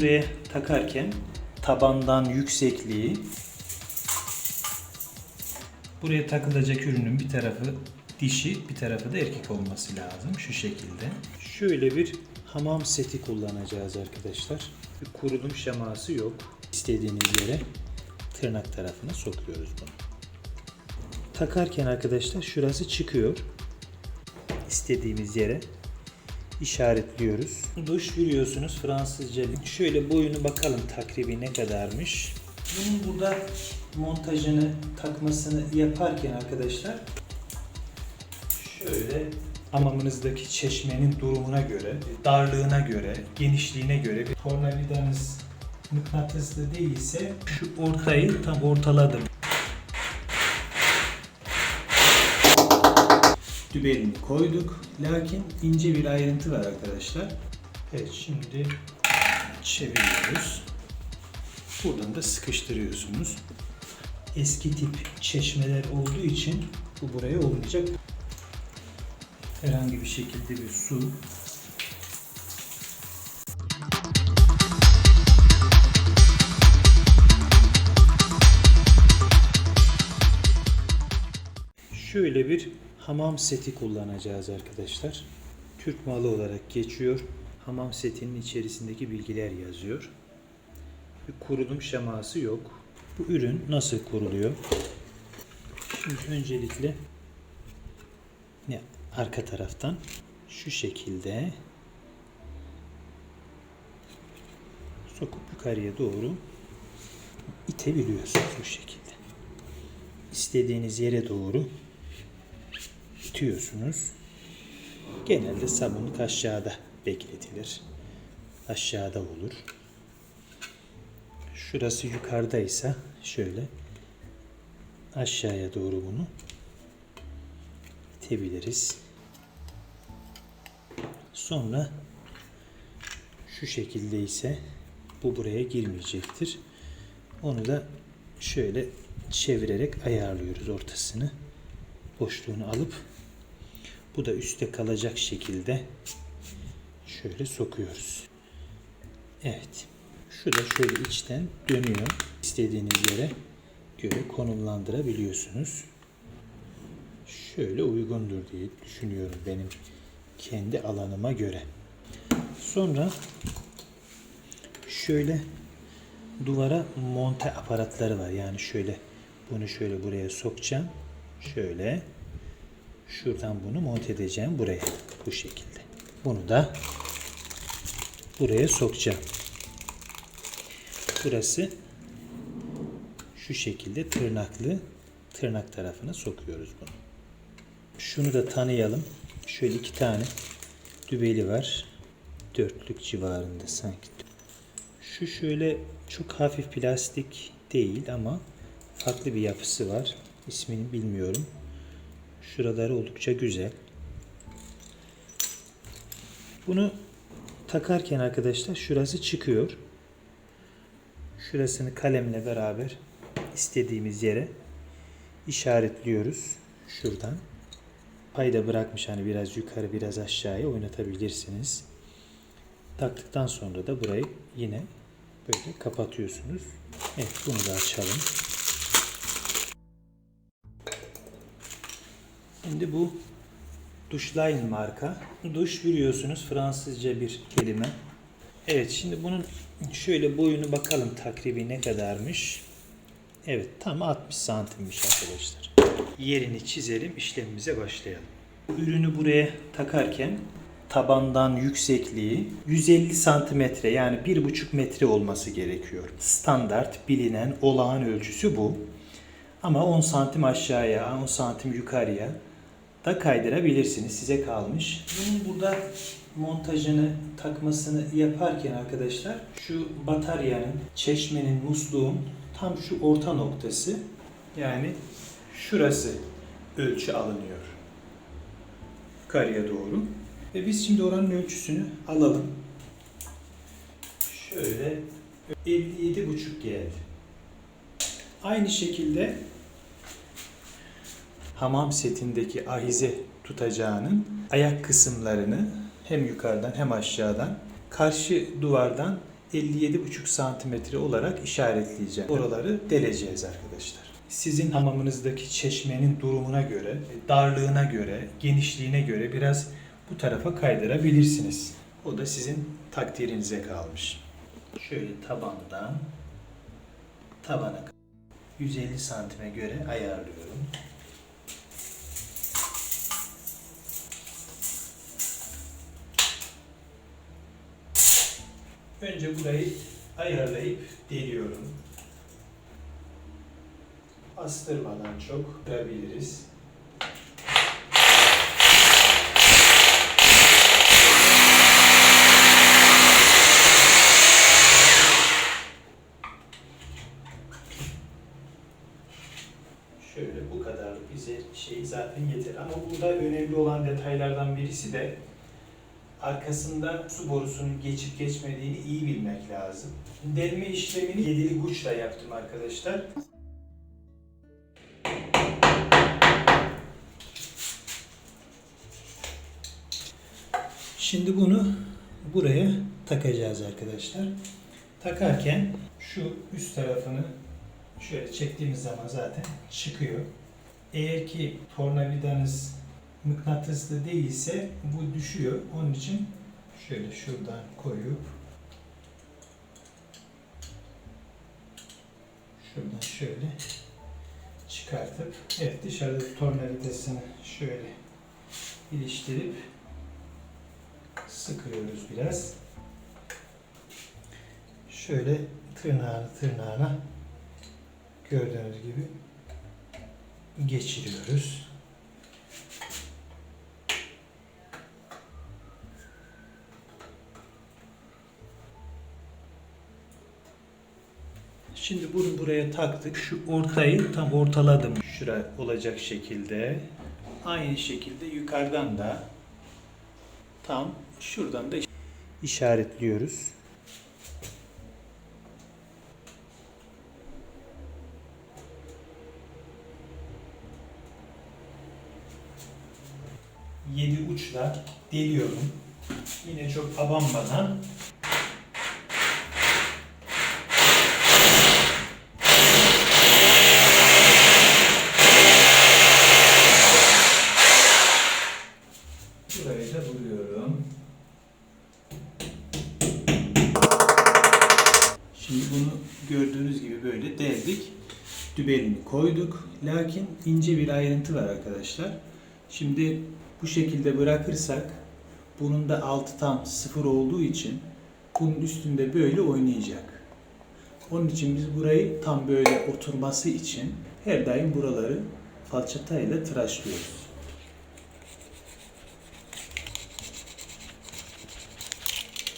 buraya takarken tabandan yüksekliği buraya takılacak ürünün bir tarafı dişi bir tarafı da erkek olması lazım şu şekilde. Şöyle bir hamam seti kullanacağız arkadaşlar. Bir kurulum şeması yok. İstediğiniz yere tırnak tarafına sokuyoruz bunu. Takarken arkadaşlar şurası çıkıyor. İstediğimiz yere işaretliyoruz. Duş biliyorsunuz Fransızca. Şöyle boyunu bakalım takribi ne kadarmış. Bunun burada montajını takmasını yaparken arkadaşlar şöyle hamamınızdaki çeşmenin durumuna göre, darlığına göre, genişliğine göre tornavidanız mıknatıslı değilse şu ortayı tam ortaladım. Dübelini koyduk. Lakin ince bir ayrıntı var arkadaşlar. Evet şimdi çeviriyoruz. Buradan da sıkıştırıyorsunuz. Eski tip çeşmeler olduğu için bu buraya olmayacak. Herhangi bir şekilde bir su Şöyle bir hamam seti kullanacağız arkadaşlar. Türk malı olarak geçiyor. Hamam setinin içerisindeki bilgiler yazıyor. Bir kurulum şeması yok. Bu ürün nasıl kuruluyor? Şimdi öncelikle ne arka taraftan şu şekilde sokup yukarıya doğru itebiliyorsunuz bu şekilde. İstediğiniz yere doğru itiyorsunuz. Genelde sabunluk aşağıda bekletilir. Aşağıda olur. Şurası yukarıdaysa şöyle aşağıya doğru bunu itebiliriz. Sonra şu şekilde ise bu buraya girmeyecektir. Onu da şöyle çevirerek ayarlıyoruz ortasını. Boşluğunu alıp bu da üstte kalacak şekilde şöyle sokuyoruz. Evet. Şu da şöyle içten dönüyor. İstediğiniz yere göre konumlandırabiliyorsunuz. Şöyle uygundur diye düşünüyorum benim kendi alanıma göre. Sonra şöyle duvara monte aparatları var. Yani şöyle bunu şöyle buraya sokacağım. Şöyle şuradan bunu monte edeceğim buraya bu şekilde. Bunu da buraya sokacağım. Burası şu şekilde tırnaklı tırnak tarafına sokuyoruz bunu. Şunu da tanıyalım. Şöyle iki tane dübeli var. Dörtlük civarında sanki. Şu şöyle çok hafif plastik değil ama farklı bir yapısı var. İsmini bilmiyorum. Şuraları oldukça güzel. Bunu takarken arkadaşlar şurası çıkıyor. Şurasını kalemle beraber istediğimiz yere işaretliyoruz. Şuradan. Payda bırakmış hani biraz yukarı biraz aşağıya oynatabilirsiniz. Taktıktan sonra da burayı yine böyle kapatıyorsunuz. Evet bunu da açalım. Şimdi bu Duşline marka. Duş biliyorsunuz Fransızca bir kelime. Evet şimdi bunun şöyle boyunu bakalım takribi ne kadarmış. Evet tam 60 santimmiş arkadaşlar. Yerini çizelim işlemimize başlayalım. Ürünü buraya takarken tabandan yüksekliği 150 santimetre yani 1,5 metre olması gerekiyor. Standart bilinen olağan ölçüsü bu. Ama 10 santim aşağıya, 10 santim yukarıya da kaydırabilirsiniz. Size kalmış. Bunun burada montajını takmasını yaparken arkadaşlar şu bataryanın, çeşmenin, musluğun tam şu orta noktası yani şurası ölçü alınıyor. Yukarıya doğru. Ve biz şimdi oranın ölçüsünü alalım. Şöyle 57,5 geldi. Aynı şekilde hamam setindeki ahize tutacağının ayak kısımlarını hem yukarıdan hem aşağıdan karşı duvardan 57,5 santimetre olarak işaretleyeceğim. Oraları deleceğiz arkadaşlar. Sizin hamamınızdaki çeşmenin durumuna göre, darlığına göre, genişliğine göre biraz bu tarafa kaydırabilirsiniz. O da sizin takdirinize kalmış. Şöyle tabandan tabana 150 santime göre ayarlıyorum. Önce burayı ayarlayıp deliyorum. Bastırmadan çok kırabiliriz. Şöyle bu kadarlık bize şey zaten yeter. Ama burada önemli olan detaylardan birisi de arkasında su borusunun geçip geçmediğini iyi bilmek lazım. Delme işlemini yedili guçla yaptım arkadaşlar. Şimdi bunu buraya takacağız arkadaşlar. Takarken şu üst tarafını şöyle çektiğimiz zaman zaten çıkıyor. Eğer ki tornavidanız mıknatıslı değilse bu düşüyor. Onun için şöyle şuradan koyup şuradan şöyle çıkartıp evet dışarıda tornavidasını şöyle iliştirip sıkıyoruz biraz. Şöyle tırnağını tırnağına gördüğünüz gibi geçiriyoruz. Şimdi bunu buraya taktık. Şu ortayı tam ortaladım. Şura olacak şekilde. Aynı şekilde yukarıdan da tam şuradan da işaretliyoruz. Yedi uçla deliyorum. Yine çok abanmadan Burayı da buluyorum. Şimdi bunu gördüğünüz gibi böyle deldik. Dübelini koyduk. Lakin ince bir ayrıntı var arkadaşlar. Şimdi bu şekilde bırakırsak bunun da altı tam sıfır olduğu için bunun üstünde böyle oynayacak. Onun için biz burayı tam böyle oturması için her daim buraları falçatayla tıraşlıyoruz.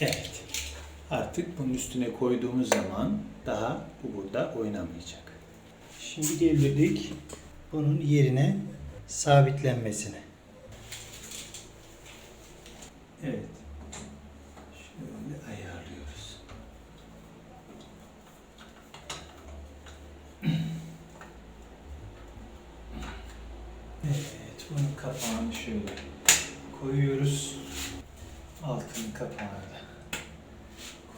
Evet. Artık bunun üstüne koyduğumuz zaman daha bu burada oynamayacak. Şimdi geldik bunun yerine sabitlenmesine. Evet. Şöyle ayarlıyoruz. Evet, bunun kapağını şöyle koyuyoruz. Altının kapağını da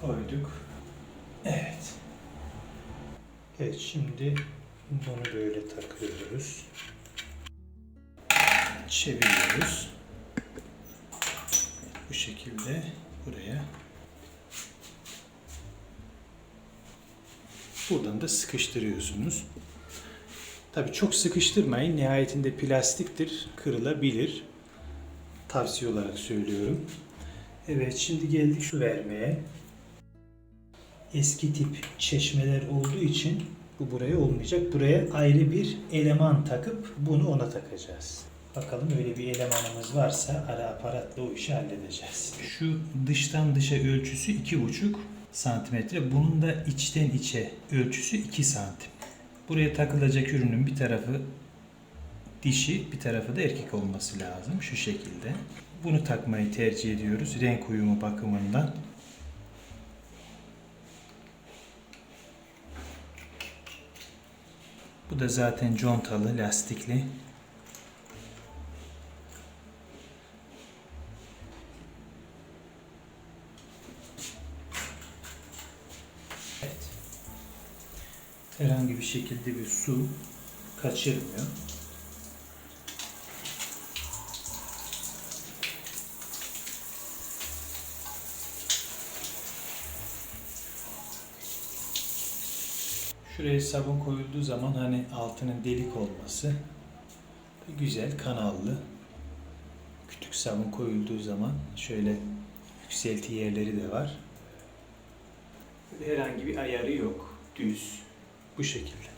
koyduk. Evet. Evet şimdi bunu böyle takıyoruz. Çeviriyoruz. Bu şekilde buraya buradan da sıkıştırıyorsunuz. Tabii çok sıkıştırmayın. Nihayetinde plastiktir. Kırılabilir. Tavsiye olarak söylüyorum. Evet şimdi geldik su vermeye. Eski tip çeşmeler olduğu için bu buraya olmayacak. Buraya ayrı bir eleman takıp bunu ona takacağız. Bakalım öyle bir elemanımız varsa ara aparatla o işi halledeceğiz. Şu dıştan dışa ölçüsü 2,5 santimetre. Bunun da içten içe ölçüsü 2 santim. Buraya takılacak ürünün bir tarafı dişi, bir tarafı da erkek olması lazım. Şu şekilde. Bunu takmayı tercih ediyoruz renk uyumu bakımından. Bu da zaten contalı, lastikli. Evet. Herhangi bir şekilde bir su kaçırmıyor. Şuraya sabun koyulduğu zaman hani altının delik olması güzel kanallı. Küçük sabun koyulduğu zaman şöyle yükselti yerleri de var. Herhangi bir ayarı yok. Düz. Bu şekilde.